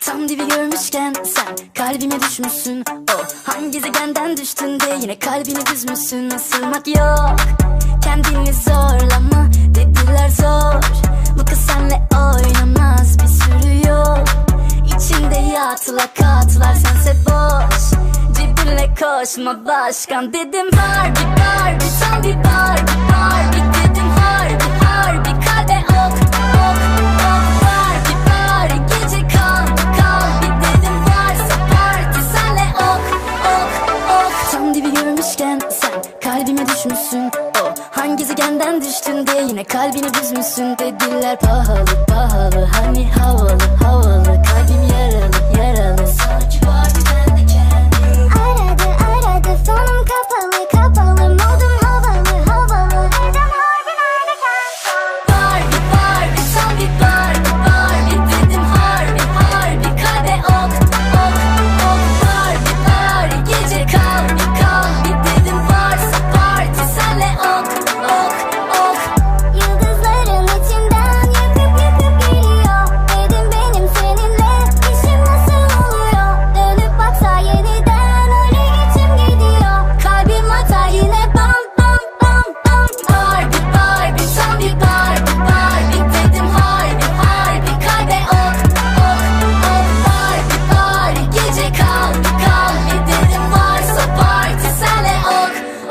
Tam dibi görmüşken sen kalbime düşmüşsün. O hangi gezegenden düştün de yine kalbini düzmüşsün Isırmak yok kendini zorlama. Dediler zor Bu kız senle oynamaz. Bir sürü yol İçinde yatla katlar sense boş Cebinle koşma başkan. Dedim Barbie Barbie tam bir Barbie Barbie dedim harbi harbi kalbe ok ok ok. Barbie Barbie gece kal kal. Bir dedim varsa parti senle ok ok ok. Tam dibi görmüşken sen kalbime düşmüşsün. O hangi gezegenden düştün de yine kalbini büzmüşsün. Dediler pahalı pahalı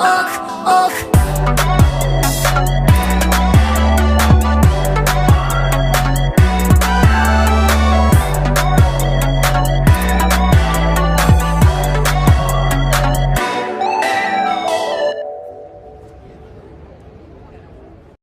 ok, ok.